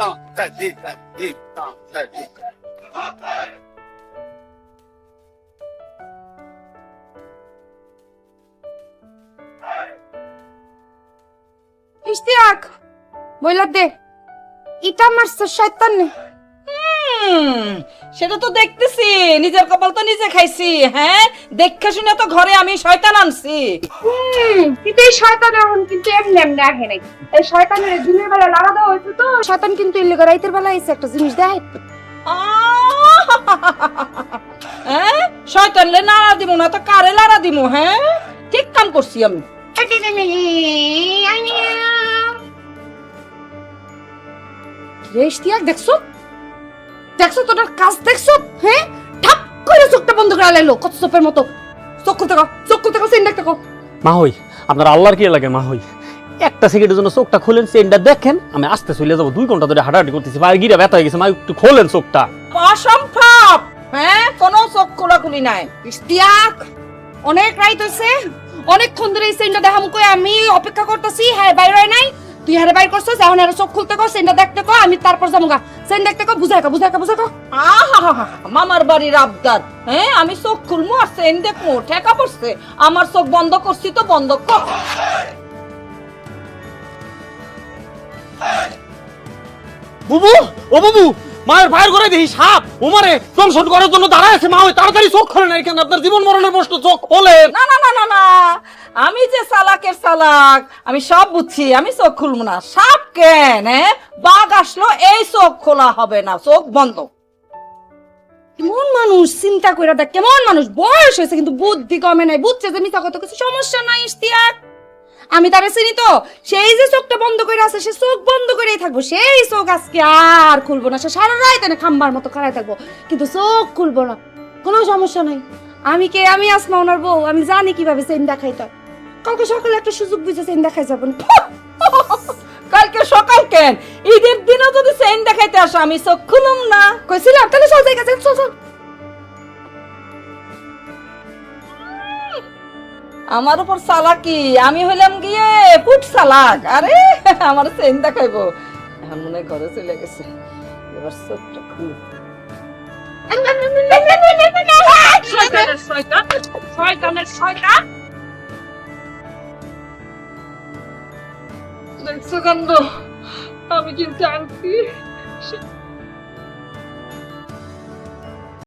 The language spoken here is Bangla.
当在地在地当在地。 ইশতিয়াক বইলা দে ইটা মারছে শয়তান হুম, সেটা তো দেখতেছি। নিজের কপাল তো নিজে খাইছি হ্যাঁ? দেখে শুনে তো ঘরে আমি শয়তান আনছি। হুম কিন্তু এই শয়তান এখন কিন্তু এমনি এমনি আহে নাই। এই শয়তানের দিনের বেলা লাগা দেওয়া হয়েছে তো। শয়তান কিন্তু ইল্লে রাইতের বেলা এসে একটা জিনিস দেয়। হ্যাঁ? শয়তান লে নাড়া দিব না তো কারে লাড়া দিব হ্যাঁ? ঠিক কাম করছি আমি। রে ইশতিয়াক দেখছ? দেখছ তোর কাজ দেখছ? হ্যাঁ? ঠাপ করে চোখটা বন্ধ করে লাইলো কত চোপের মতো। চোখ খুলতে কো চোখ খুলতে কো সেন কো। মা হই আপনার আল্লাহর কি লাগে মা হই? একটা সেকেন্ডের জন্য চোখটা খোলেন দেখেন আমি আস্তে চলে যাব দুই ঘণ্টা ধরে হাঁটাহাঁটি করতেছি পায়ের গিরা ব্যথা হয়ে গেছে মা একটু খোলেন চোখটা। অসম্ভব! হ্যাঁ কোনো চোখ খোলাখুলি নাই। ইশতিয়াক অনেক রাইত হইছে অনেকক্ষণ ধরে এই সেনটা দেখাম কই আমি অপেক্ষা করতেছি হ্যাঁ বাইরে নাই। তুই হারে বাইর করছস এখন আর চোখ খুলতে কো সেনটা দেখতে কো আমি তারপর যামুগা সেন দেখতে কো বুঝাই কো বুঝাই কো বুঝাই কো। আহা মামার বাড়ির আবদার। হ্যাঁ আমি চোখ খুলমু আর সেন দেখমু ঠেকা পড়ছে। আমার চোখ বন্ধ করছি তো বন্ধ কর বুবু ও বুবু মায়ের ভাইয়ের ঘরে দেখি সাপ। ও মারে দংশন করার জন্য দাঁড়ায় আছে। মা ওই তাড়াতাড়ি চোখ খোলেন না কেন আপনার জীবন মরণের প্রশ্ন, চোখ খোলেন না না না না না। আমি যে সালাকের সালাক আমি সব বুঝছি। আমি চোখ খুলবো না। সাপ কেন বাঘ আসলো, এই চোখ খোলা হবে না। চোখ বন্ধ। কেমন মানুষ? চিন্তা কইরা দেখ, কেমন মানুষ? বয়স হয়েছে, কিন্তু বুদ্ধি কমে নাই। বুঝছে যে মিথ্যা কথা কিছু সমস্যা নাই, ইশতিয়াক। আমি তারে চিনি তো। সেই যে চোখটা বন্ধ করে আছে, সে চোখ বন্ধ করেই থাকব। সেই চোখ আজকে আর খুলবো না। সে সারা রাত এনে খাম্বার মতো খাড়াই থাকব। কিন্তু চোখ খুলবো না। কোনো সমস্যা নাই। আমি কে? আমি আসমা ওনার বউ। আমি জানি কীভাবে সেন দেখাইতে হয়। কালকে সকালে একটা সুযোগ বুঝে সেন দেখাই যাবেন কালকে সকাল কেন? ঈদের দিনও যদি চেইন দেখাইতে আসো, আমি চোখ খুলুম না। কইছিলাম, তাহলে চল জায়গা চল চল। আমার উপর সালাকি আমি হইলাম গিয়ে ফুট সালাক। আরে, আমার চেইন দেখাইবো। এখন মনে ঘরে চলে গেছে। এবার শয়তান দেখছ আমি কিন্তু আনছি।